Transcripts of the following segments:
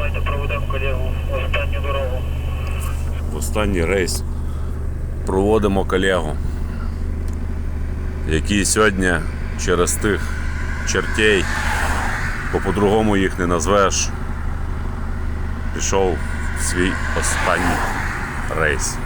Давайте проведемо колегу в останню дорогу. В останній рейс проводимо колегу, який сьогодні через тих чертей, бо по-другому їх не назвеш, пішов в свій останній рейс.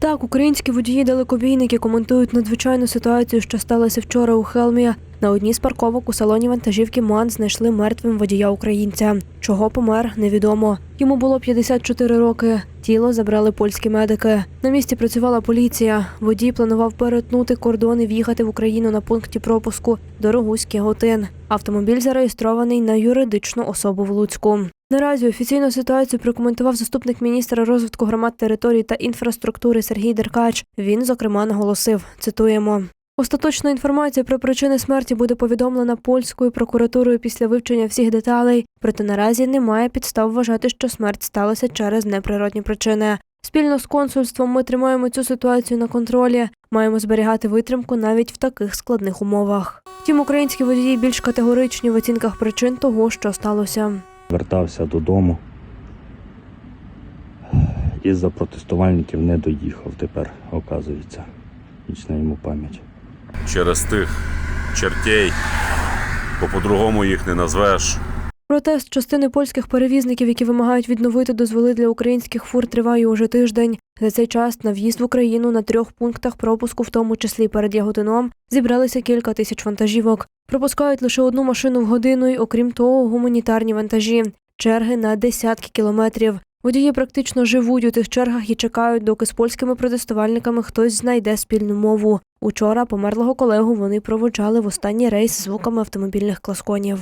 Так, українські водії-далекобійники коментують надзвичайну ситуацію, що сталася вчора у Хелмі. На одній з парковок у салоні вантажівки МАН знайшли мертвим водія українця. Чого помер, невідомо. Йому було 54 роки. Тіло забрали польські медики. На місці працювала поліція. Водій планував перетнути кордон і в'їхати в Україну на пункті пропуску до Рогузький Готин. Автомобіль зареєстрований на юридичну особу в Луцьку. Наразі офіційну ситуацію прокоментував заступник міністра розвитку громад територій та інфраструктури Сергій Деркач. Він, зокрема, наголосив: цитуємо. Остаточна інформація про причини смерті буде повідомлена польською прокуратурою після вивчення всіх деталей. Проте наразі немає підстав вважати, що смерть сталася через неприродні причини. Спільно з консульством ми тримаємо цю ситуацію на контролі. Маємо зберігати витримку навіть в таких складних умовах. Втім, українські водії більш категоричні в оцінках причин того, що сталося. Вертався додому. і за протестувальників не доїхав тепер, оказується. Вічна йому пам'ять. Через тих чертей, бо по-другому їх не назвеш. Протест частини польських перевізників, які вимагають відновити дозволи для українських фур, триває уже тиждень. За цей час на в'їзд в Україну на трьох пунктах пропуску, в тому числі перед Яготином, зібралися кілька тисяч вантажівок. Пропускають лише одну машину в годину, і окрім того, гуманітарні вантажі. Черги на десятки кілометрів. Водії практично живуть у тих чергах і чекають, доки з польськими протестувальниками хтось знайде спільну мову. Учора померлого колегу вони проводжали в останній рейс звуками автомобільних класконів.